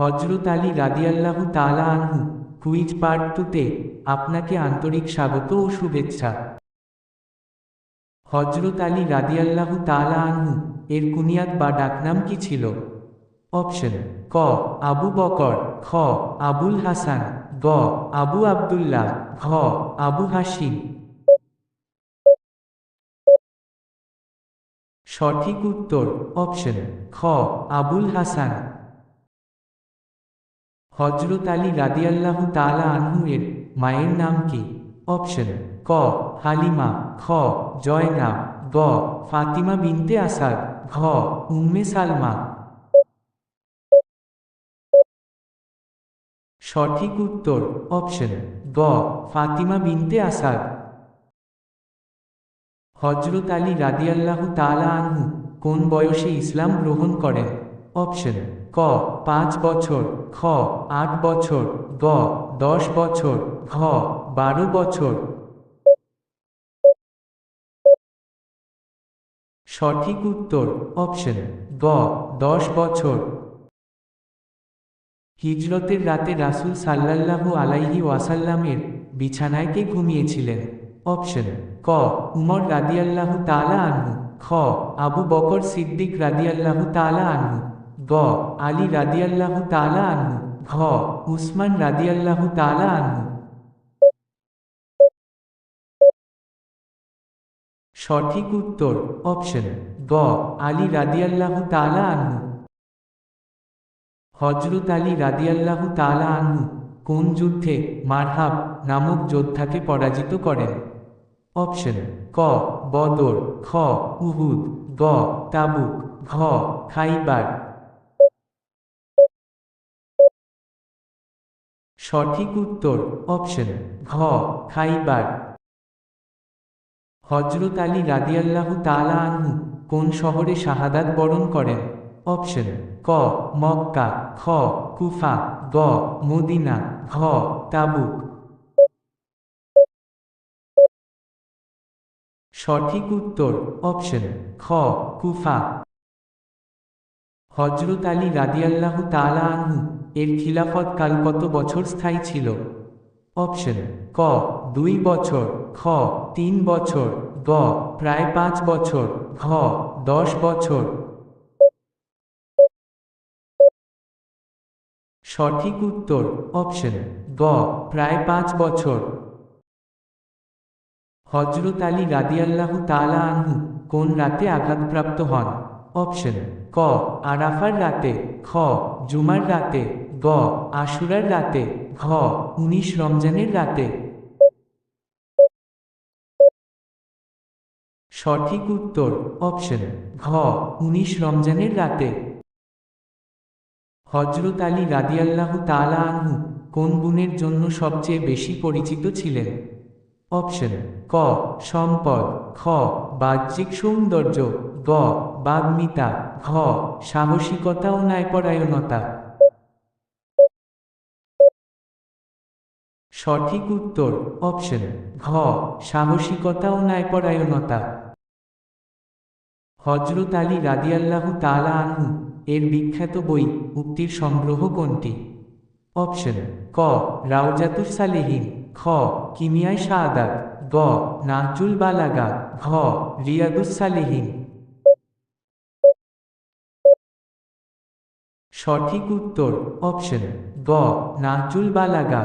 হজরত আলী রাদিয়াল্লাহু তালা আনহু কুইজ পার্ট টুতে আপনাকে আন্তরিক স্বাগত ও শুভেচ্ছা। হজরত আলী রাদিয়াল্লাহু তালা আনহু এর কুনিয়াত বা ডাকনাম কি ছিল? অপশন, ক, আবু বকর, খ, আবুল হাসান, গ, আবু আব্দুল্লাহ, ঘ, আবু হাসিম সঠিক উত্তর, অপশন, খ, আবুল হাসান। হজরত আলী রাদিয়াল্লাহু তালা আনহু এর মায়ের নাম কি? অপশন ক, হালিমা, খ, জয়নাব, গ, ফাতিমা বিনতে আসাদ, ঘ, উম্মে সালমা। সঠিক উত্তর অপশন গ, ফাতিমা বিনতে আসাদ। হজরত আলী রাদিয়াল্লাহু তালা আনহু কোন বয়সে ইসলাম গ্রহণ করেন? অপশন ক, পাঁচ বছর, খ, আট বছর, গ, দশ বছর, ঘ, বারো বছর। সঠিক উত্তর অপশন গ, দশ বছর। হিজরতের রাতে রাসূল সাল্লাল্লাহু আলাইহি ওয়াসাল্লামের বিছানায় কে ঘুমিয়েছিলেন? অপশন ক, উমর রাদিয়াল্লাহু তালা আনহু, খ, আবু বকর সিদ্দিক রাদিয়াল্লাহু তালা আনহু। গ, আলী রাদিয়াল্লাহু তালা আনহু, ঘ, উসমান রাদিয়াল্লাহু তালা আনহু। সঠিক উত্তর অপশন গ, আলী রাদিয়াল্লাহু তালা আনহু। হজরত আলী রাদিয়াল্লাহু তালা আনহু কোন যুদ্ধে মারহাব নামক যোদ্ধাকে পরাজিত করেন? অপশন ক, বদর, খ, উহুদ, গ, তাবুক, ঘ, খাইবার। সঠিক উত্তর অপশন ঘ, খাইবার। হজরত আলী রাদিয়াল্লাহু তালা আনহু কোন শহরে শাহাদাত বরণ করেন? অপশন ক, মক্কা, খ, কুফা, গ, মদিনা, ঘ, তাবুক। সঠিক উত্তর অপশন খ কুফা। হজরত আলী রাদিয়াল্লাহু তালা আনহু এর খিলাফত কাল কত বছর স্থায়ী ছিল? অপশন ক, দুই বছর, খ, তিন বছর, গ, প্রায় পাঁচ বছর, ঘ, দশ বছর। সঠিক উত্তর অপশন গ, প্রায় পাঁচ বছর। হজরত আলী রাদিয়াল্লাহু তালা আনহু কোন রাতে আঘাতপ্রাপ্ত হন? অপশন ক, আরাফার রাতে, খ, জুমার রাতে গ, আশুরার রাতে, ঘ, উনিশ রমজানের রাতে। সঠিক উত্তর অপশন ঘ, উনিশ রমজানের রাতে। হজরত আলী রাদিয়াল্লাহু তালা আনহু কোন গুণের জন্য সবচেয়ে বেশি পরিচিত ছিলেন? অপশন ক, সম্পদ, খ, বাহ্যিক সৌন্দর্য, গ, বাগ্মিতা, ঘ, সাহসিকতা ও ন্যায়পরায়ণতা। সঠিক উত্তর অপশন ঘ, সাহসিকতা ও ন্যায়পরায়ণতা। হজরত আলী রাদিয়াল্লাহু তালা আনহু এর বিখ্যাত বই, উক্তির সংগ্রহ কোনটি? অপশন ক রাউজাতুস সালেহিন, খ, কিমিয়ায় শাহাদাত, গ নাহজুল বালাগা, ঘ, রিয়াদুস সালেহিন। সঠিক উত্তর অপশন গ নাহজুল বালাগা।